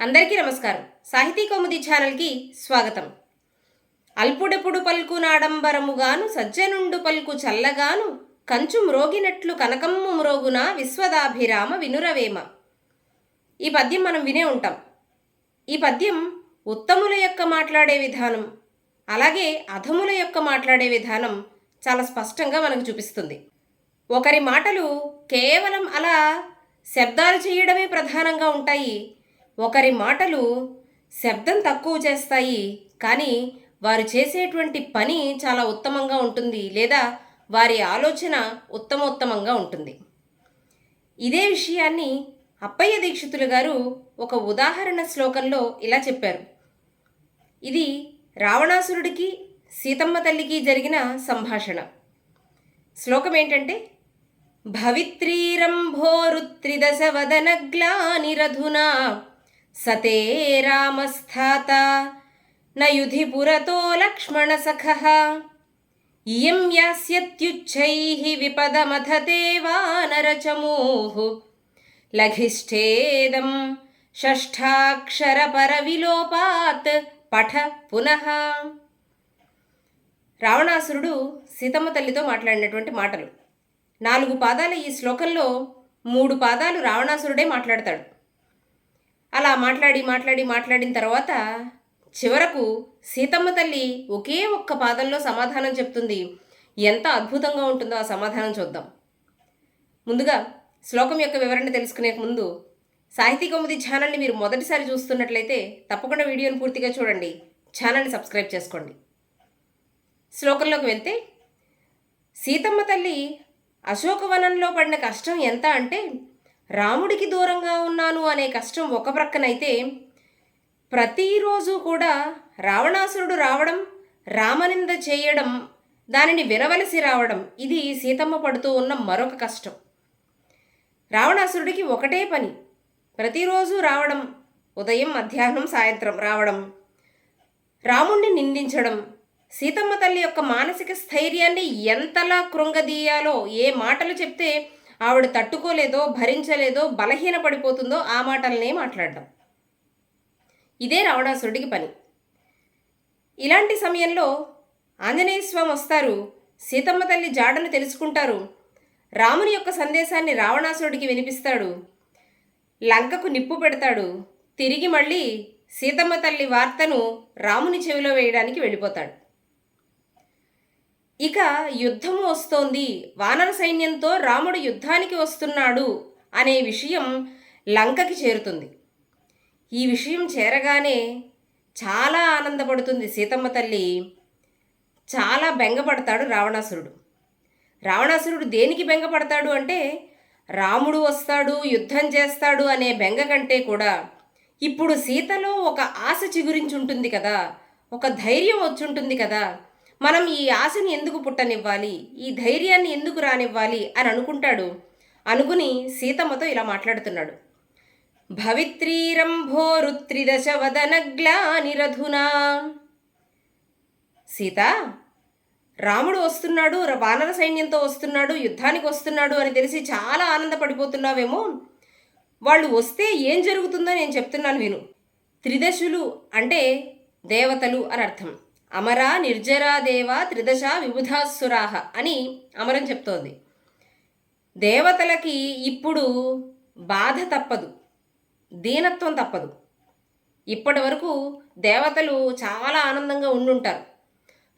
అందరికీ నమస్కారం. సాహితీ కౌముది ఛానల్కి స్వాగతం. అల్పుడెప్పుడు పలుకు నాడంబరముగాను సజ్జనుండు పలుకు చల్లగాను కంచు మ్రోగినట్లు కనకమ్ము మ్రోగున విశ్వదాభిరామ వినురవేమ. ఈ పద్యం మనం వినే ఉంటాం. ఈ పద్యం ఉత్తముల యొక్క మాట్లాడే విధానం అలాగే అధముల యొక్క మాట్లాడే విధానం చాలా స్పష్టంగా మనకు చూపిస్తుంది. ఒకరి మాటలు కేవలం అలా శబ్దాలు చేయడమే ప్రధానంగా ఉంటాయి. ఒకరి మాటలు శబ్దం తక్కువ చేస్తాయి కానీ వారు చేసేటువంటి పని చాలా ఉత్తమంగా ఉంటుంది లేదా వారి ఆలోచన ఉత్తమోత్తమంగా ఉంటుంది. ఇదే విషయాన్ని అప్పయ్య దీక్షితులు గారు ఒక ఉదాహరణ శ్లోకంలో ఇలా చెప్పారు. ఇది రావణాసురుడికి సీతమ్మ తల్లికి జరిగిన సంభాషణ. శ్లోకం ఏంటంటే భవిత్రీరంభోరుత్రిదశవదనగ్లానిరధునా సతే రామస్థాత నయుధి పురతో లక్ష్మణసఖ ఇయం యాస్యత్యుచ్చై విపదమథ వానరచమూః. లఘిష్ఠేదం షష్ఠాక్షరపరవిలోపాత్ పఠ పునః. రావణాసురుడు సీతమ్మ తల్లితో మాట్లాడినటువంటి మాటలు. నాలుగు పాదాల ఈ శ్లోకంలో మూడు పాదాలు రావణాసురుడే మాట్లాడతాడు. మాట్లాడి మాట్లాడి మాట్లాడిన తర్వాత చివరకు సీతమ్మ తల్లి ఒకే ఒక్క పాదంలో సమాధానం చెప్తుంది. ఎంత అద్భుతంగా ఉంటుందో ఆ సమాధానం చూద్దాం. ముందుగా శ్లోకం యొక్క వివరణ తెలుసుకునే ముందు సాహితీ కౌముది ఛానల్ని మీరు మొదటిసారి చూస్తున్నట్లయితే తప్పకుండా వీడియోని పూర్తిగా చూడండి. ఛానల్ని సబ్స్క్రైబ్ చేసుకోండి. శ్లోకంలోకి వెళ్తే సీతమ్మ తల్లి అశోకవనంలో పడిన కష్టం ఎంత అంటే రాముడికి దూరంగా ఉన్నాను అనే కష్టం ఒక ప్రక్కనైతే ప్రతిరోజు కూడా రావణాసురుడు రావడం రామనింద చేయడం దానిని వినవలసి రావడం ఇది సీతమ్మ పడుతూ ఉన్న మరొక కష్టం. రావణాసురుడికి ఒకటే పని ప్రతిరోజు రావడం ఉదయం మధ్యాహ్నం సాయంత్రం రావడం రాముణ్ణి నిందించడం. సీతమ్మ తల్లి యొక్క మానసిక స్థైర్యాన్ని ఎంతలా కృంగదీయాలో ఏ మాటలు చెప్తే ఆవిడ తట్టుకోలేదో భరించలేదో బలహీన పడిపోతుందో ఆ మాటలనే మాట్లాడడం ఇదే రావణాసురుడికి పని. ఇలాంటి సమయంలో ఆంజనేయ స్వామి వస్తారు సీతమ్మ తల్లి జాడను తెలుసుకుంటారు రాముని యొక్క సందేశాన్ని రావణాసురుడికి వినిపిస్తాడు లంకకు నిప్పు పెడతాడు తిరిగి మళ్ళీ సీతమ్మ తల్లి వార్తను రాముని చెవిలో వేయడానికి వెళ్ళిపోతాడు. ఇక యుద్ధము వస్తోంది. వానర సైన్యంతో రాముడు యుద్ధానికి వస్తున్నాడు అనే విషయం లంకకి చేరుతుంది. ఈ విషయం చేరగానే చాలా ఆనందపడుతుంది సీతమ్మ తల్లి. చాలా బెంగపడతాడు రావణాసురుడు. రావణాసురుడు దేనికి బెంగపడతాడు అంటే రాముడు వస్తాడు యుద్ధం చేస్తాడు అనే బెంగ కంటే కూడా. ఇప్పుడు సీతలో ఒక ఆశ చిగురించి ఉంటుంది కదా. ఒక ధైర్యం వచ్చుంటుంది కదా. మనం ఈ ఆశని ఎందుకు పుట్టనివ్వాలి? ఈ ధైర్యాన్ని ఎందుకు రానివ్వాలి? అని అనుకుంటాడు. అనుకుని సీతమ్మతో ఇలా మాట్లాడుతున్నాడు. భవిత్రీరంభోరుత్రిదశవదనగ్లానిరధునా సీత రాముడు వస్తున్నాడు వానర సైన్యంతో వస్తున్నాడు యుద్ధానికి వస్తున్నాడు అని తెలిసి చాలా ఆనందపడిపోతున్నావేమో. వాళ్ళు వస్తే ఏం జరుగుతుందో నేను చెప్తున్నాను విను. త్రిదశులు అంటే దేవతలు అని అర్థం. అమరా నిర్జరా దేవ త్రిదశ విబుధాసురాహ అని అమరం చెప్తోంది. దేవతలకి ఇప్పుడు బాధ తప్పదు దీనత్వం తప్పదు. ఇప్పటి వరకు దేవతలు చాలా ఆనందంగా ఉండుంటారు.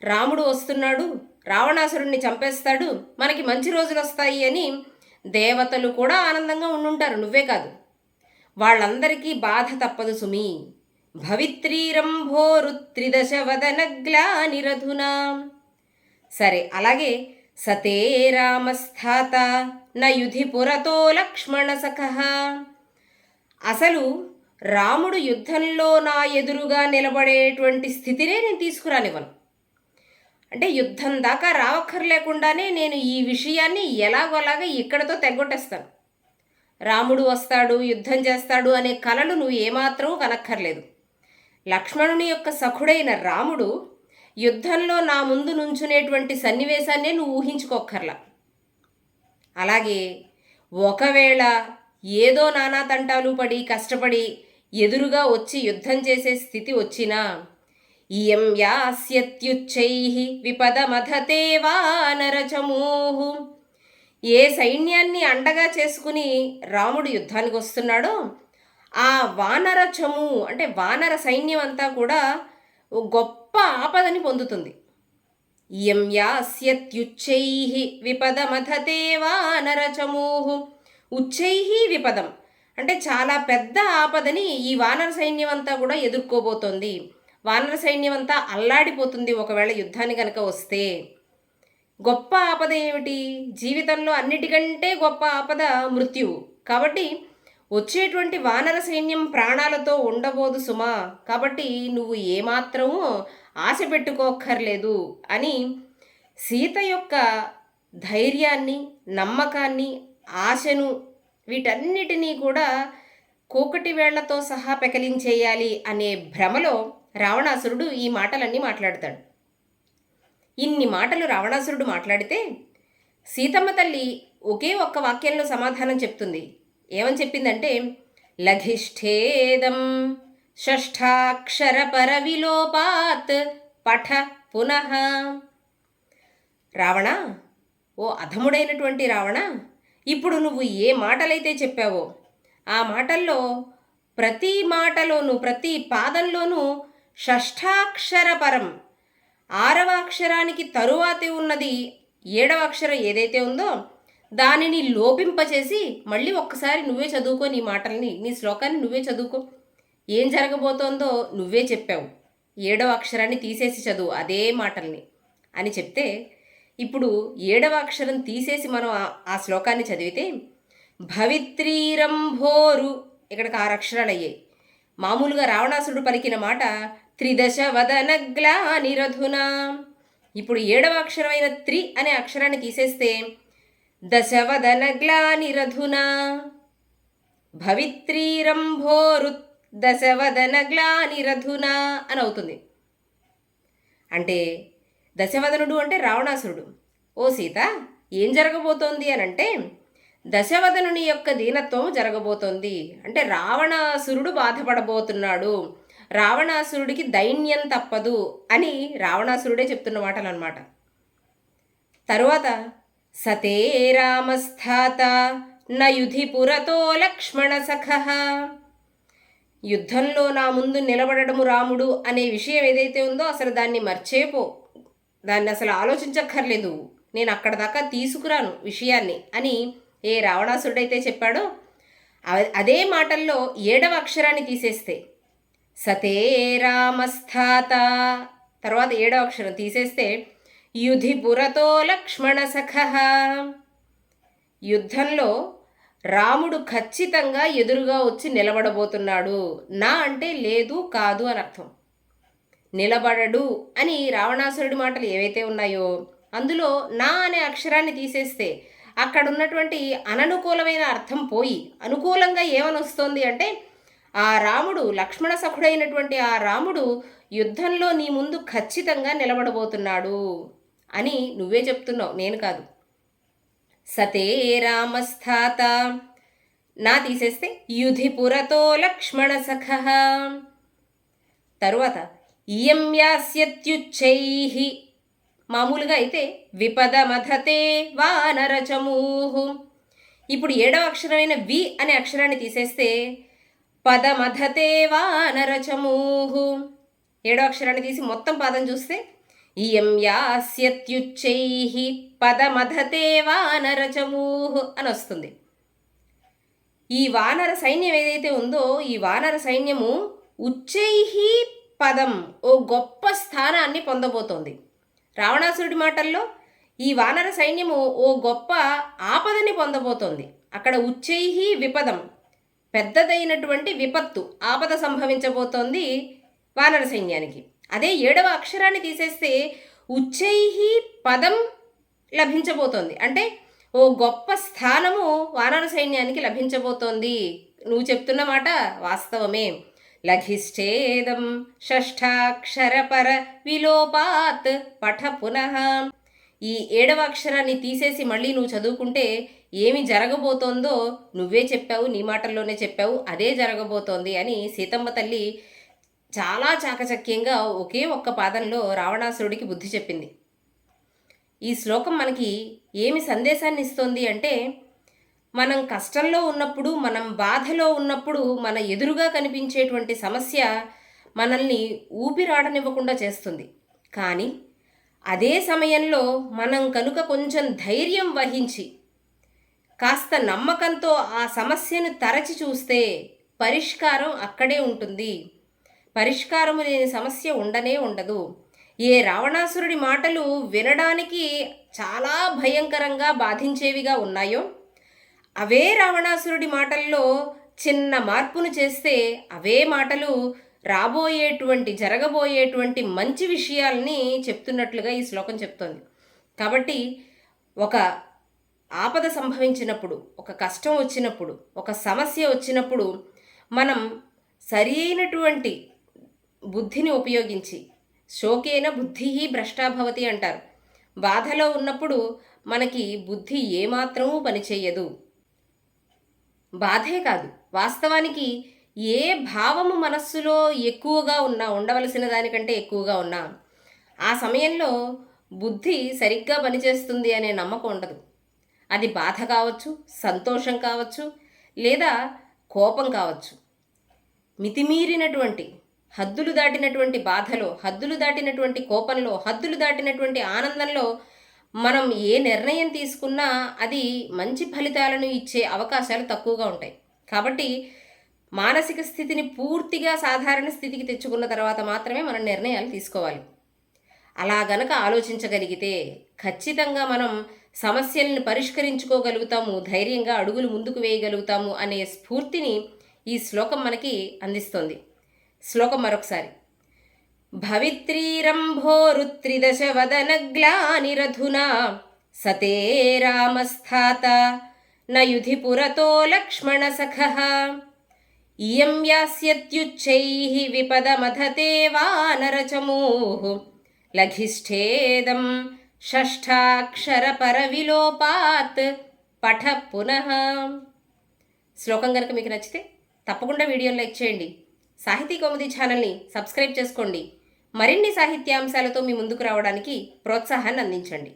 రాముడు వస్తున్నాడు రావణాసురుణ్ణి చంపేస్తాడు మనకి మంచి రోజులు వస్తాయి అని దేవతలు కూడా ఆనందంగా ఉండుంటారు నువ్వే కాదు. వాళ్ళందరికీ బాధ తప్పదు సుమీ. భవిత్రీరంభోరుత్రిదశవదనగ్లానిరధునా సరే అలాగే సతే రామస్థాత నయుధి పురతో లక్ష్మణ సఖః అసలు రాముడు యుద్ధంలో నా ఎదురుగా నిలబడేటువంటి స్థితినే నేను తీసుకురానివ్వను. అంటే యుద్ధం దాకా రావక్కర్లేకుండానే నేను ఈ విషయాన్ని ఎలాగోలాగా ఇక్కడతో తెగొట్టేస్తాను రాముడు వస్తాడు యుద్ధం చేస్తాడు అనే కలలు నువ్వు ఏమాత్రం కనక్కర్లేదు. లక్ష్మణుని యొక్క సఖుడైన రాముడు యుద్ధంలో నా ముందు నుంచునేటువంటి సన్నివేశాన్నే నువ్వు ఊహించుకోక్కర్లా. అలాగే ఒకవేళ ఏదో నానా తంటాలు పడి కష్టపడి ఎదురుగా వచ్చి యుద్ధం చేసే స్థితి వచ్చినా ఇయం యాస్యత్యుచ్చై విపదమధతే వానరచమూహు ఏ సైన్యాన్ని అండగా చేసుకుని రాముడు యుద్ధానికి వస్తున్నాడో ఆ వానర చము అంటే వానర సైన్యం అంతా కూడా ఓ గొప్ప ఆపదని పొందుతుంది. ఇయం యాస్యత్యుచ్చై విపదమథతే వానరచమూహు. ఉచ్చై విపదం అంటే చాలా పెద్ద ఆపదని ఈ వానర సైన్యం అంతా కూడా ఎదుర్కోబోతోంది. వానర సైన్యం అంతా అల్లాడిపోతుంది ఒకవేళ యుద్ధాన్ని కనుక వస్తే. గొప్ప ఆపద ఏమిటి? జీవితంలో అన్నిటికంటే గొప్ప ఆపద మృత్యువు. కాబట్టి వచ్చేటువంటి వానర సైన్యం ప్రాణాలతో ఉండబోదు సుమా. కాబట్టి నువ్వు ఏమాత్రమూ ఆశ పెట్టుకోక్కర్లేదు అని సీత యొక్క ధైర్యాన్ని నమ్మకాన్ని ఆశను వీటన్నిటినీ కూడా కోకటి వేళ్ళతో సహా పెకలించేయాలి అనే భ్రమలో రావణాసురుడు ఈ మాటలన్నీ మాట్లాడతాడు. ఇన్ని మాటలు రావణాసురుడు మాట్లాడితే సీతమ్మ తల్లి ఒకే ఒక్క వాక్యంలో సమాధానం చెప్తుంది. ఏమని చెప్పిందంటే లఘిష్ఠేదం షష్ఠాక్షర పరవిలోపాత్ పఠ పునః. రావణ ఓ అధముడైనటువంటి రావణ ఇప్పుడు నువ్వు ఏ మాటలైతే చెప్పావో ఆ మాటల్లో ప్రతి మాటలోనూ ప్రతి పాదంలోనూ షష్ఠాక్షరపరం ఆరవ అక్షరానికి తరువాతే ఉన్నది ఏడవ అక్షరం ఏదైతే ఉందో దానిని లోపింపచేసి మళ్ళీ ఒక్కసారి నువ్వే చదువుకో నీ మాటల్ని నీ శ్లోకాన్ని నువ్వే చదువుకో. ఏం జరగబోతోందో నువ్వే చెప్పావు. ఏడవ అక్షరాన్ని తీసేసి చదువు అదే మాటల్ని అని చెప్తే ఇప్పుడు ఏడవ అక్షరం తీసేసి మనం ఆ- ఆ శ్లోకాన్ని చదివితే భవిత్రీరంభోరు ఇక్కడికి ఆరు అక్షరాలు అయ్యాయి మామూలుగా రావణాసురుడు పలికిన మాట త్రిదశ వదనగ్లానిరధున ఇప్పుడు ఏడవ అక్షరమైన త్రి అనే అక్షరాన్ని తీసేస్తే దశవదనగ్లానిరధున భవిత్రీరంభోరు దశవదనగ్లానిరధున అని అవుతుంది. అంటే దశవదనుడు అంటే రావణాసురుడు. ఓ సీత ఏం జరగబోతోంది అని అంటే దశవదనుని యొక్క దీనత్వం జరగబోతోంది. అంటే రావణాసురుడు బాధపడబోతున్నాడు. రావణాసురుడికి దైన్యం తప్పదు అని రావణాసురుడే చెప్తున్న మాటలు అనమాట తరువాత సతే రామస్థాత నయుధి పురతో లక్ష్మణ సఖ. యుద్ధంలో నా ముందు నిలబడడము రాముడు అనే విషయం ఏదైతే ఉందో అసలు దాన్ని మర్చేపో దాన్ని అసలు ఆలోచించక్కర్లేదు. నేను అక్కడ దాకా తీసుకురాను విషయాన్ని అని ఏ రావణాసురుడైతే చెప్పాడో అదే మాటల్లో ఏడవ అక్షరాన్ని తీసేస్తే సతే రామస్థాత. తర్వాత ఏడవ అక్షరం తీసేస్తే యుధి పురతో లక్ష్మణ సఖ. యుద్ధంలో రాముడు ఖచ్చితంగా ఎదురుగా వచ్చి నిలబడబోతున్నాడు. నా అంటే లేదు కాదు అని అర్థం. నిలబడడు అని రావణాసురుడి మాటలు ఏవైతే ఉన్నాయో అందులో నా అనే అక్షరాన్ని తీసేస్తే అక్కడ ఉన్నటువంటి అననుకూలమైన అర్థం పోయి అనుకూలంగా ఏమని వస్తుంది అంటే ఆ రాముడు లక్ష్మణ సఖుడైనటువంటి ఆ రాముడు యుద్ధంలో నీ ముందు ఖచ్చితంగా నిలబడబోతున్నాడు. అని నువ్వే చెప్తున్నావు నేను కాదు. సతే రామస్థాత. నా తీసేస్తే యుధిపురతో లక్ష్మణ సఖ. తరువాత ఇయం యాస్యత్యుచ్చై మామూలుగా అయితే విపదమథతే వానరచమూహు. ఇప్పుడు ఏడవ అక్షరమైన వి అనే అక్షరాన్ని తీసేస్తే పదమథతే వానరచమూహు. ఏడో అక్షరాన్ని తీసి మొత్తం పాదం చూస్తే ఇయం యాస్యత్యుచ్చై పదమధతే వానరచమూహు అని వస్తుంది ఈ వానర సైన్యం ఏదైతే ఉందో ఈ వానర సైన్యము ఉచ్చైహి పదం ఓ గొప్ప స్థానాన్ని పొందబోతోంది. రావణాసురుడి మాటల్లో ఈ వానర సైన్యము ఓ గొప్ప ఆపదని పొందబోతోంది. అక్కడ ఉచ్చైహి విపదం పెద్దదైనటువంటి విపత్తు ఆపద సంభవించబోతోంది వానర సైన్యానికి. అదే ఏడవ అక్షరాన్ని తీసేస్తే ఉచ్చైహి పదం లభించబోతోంది. అంటే ఓ గొప్ప స్థానము వానర సైన్యానికి లభించబోతోంది. నువ్వు చెప్తున్న మాట వాస్తవమే. లఘిష్ఠేదం షష్ఠాక్షరపర విలోపాత్ పఠ పునః. ఈ ఏడవ అక్షరాన్ని తీసేసి మళ్ళీ నువ్వు చదువుకుంటే ఏమి జరగబోతోందో నువ్వే చెప్పావు నీ మాటల్లోనే చెప్పావు అదే జరగబోతోంది అని సీతమ్మ తల్లి చాలా చాకచక్యంగా ఒకే ఒక్క పాదంలో రావణాసురుడికి బుద్ధి చెప్పింది. ఈ శ్లోకం మనకి ఏమి సందేశాన్ని ఇస్తోంది అంటే మనం కష్టంలో ఉన్నప్పుడు మనం బాధలో ఉన్నప్పుడు మన ఎదురుగా కనిపించేటువంటి సమస్య మనల్ని ఊపిరాడనివ్వకుండా చేస్తుంది. కానీ అదే సమయంలో మనం కనుక కొంచెం ధైర్యం వహించి కాస్త నమ్మకంతో ఆ సమస్యను తరచి చూస్తే పరిష్కారం అక్కడే ఉంటుంది. పరిష్కారము లేని సమస్య ఉండనే ఉండదు. ఏ రావణాసురుడి మాటలు వినడానికి చాలా భయంకరంగా బాధించేవిగా ఉన్నాయో అవే రావణాసురుడి మాటల్లో చిన్న మార్పును చేస్తే అవే మాటలు రాబోయేటువంటి జరగబోయేటువంటి మంచి విషయాల్ని చెప్తున్నట్లుగా ఈ శ్లోకం చెప్తోంది. కాబట్టి ఒక ఆపద సంభవించినప్పుడు ఒక కష్టం వచ్చినప్పుడు ఒక సమస్య వచ్చినప్పుడు మనం సరి అయినటువంటి బుద్ధిని ఉపయోగించి. శోకేన బుద్ధి భ్రష్టాభవతి అంటారు. బాధలో ఉన్నప్పుడు మనకి బుద్ధి ఏమాత్రమూ పనిచేయదు. బాధే కాదు. వాస్తవానికి ఏ భావము మనస్సులో ఎక్కువగా ఉన్నా ఉండవలసిన దానికంటే ఎక్కువగా ఉన్నా ఆ సమయంలో బుద్ధి సరిగ్గా పనిచేస్తుంది అనే నమ్మకం ఉండదు. అది బాధ కావచ్చు సంతోషం కావచ్చు లేదా కోపం కావచ్చు. మితిమీరినటువంటి హద్దులు దాటినటువంటి బాధలో హద్దులు దాటినటువంటి కోపంలో హద్దులు దాటినటువంటి ఆనందంలో మనం ఏ నిర్ణయం తీసుకున్నా అది మంచి ఫలితాలను ఇచ్చే అవకాశాలు తక్కువగా ఉంటాయి. కాబట్టి మానసిక స్థితిని పూర్తిగా సాధారణ స్థితికి తెచ్చుకున్న తర్వాత మాత్రమే మనం నిర్ణయాలు తీసుకోవాలి. అలా గనక ఆలోచించగలిగితే ఖచ్చితంగా మనం సమస్యలను పరిష్కరించుకోగలుగుతాము ధైర్యంగా అడుగులు ముందుకు వేయగలుగుతాము అనే స్ఫూర్తిని ఈ శ్లోకం మనకి అందిస్తోంది. శ్లోకం మరొకసారి. భవిత్రీరంభోరుత్రిదశవదనగ్లానిరధునా సతే రామస్థాత నయుధి పురతో లక్ష్మణ సఖ ఇయం యాస్యత్యుచ్చై విపదమథతే వానరచమూ లఘిష్ఠేదం షష్ఠాక్షరపరవిలోపాత్ పఠ పునః. శ్లోకం కనుక మీకు నచ్చితే తప్పకుండా వీడియోని లైక్ చేయండి. సాహితీ కౌముది ఛానల్ని సబ్స్క్రైబ్ చేసుకోండి. మరిన్ని సాహిత్యాంశాలతో మీ ముందుకు రావడానికి ప్రోత్సాహాన్ని అందించండి.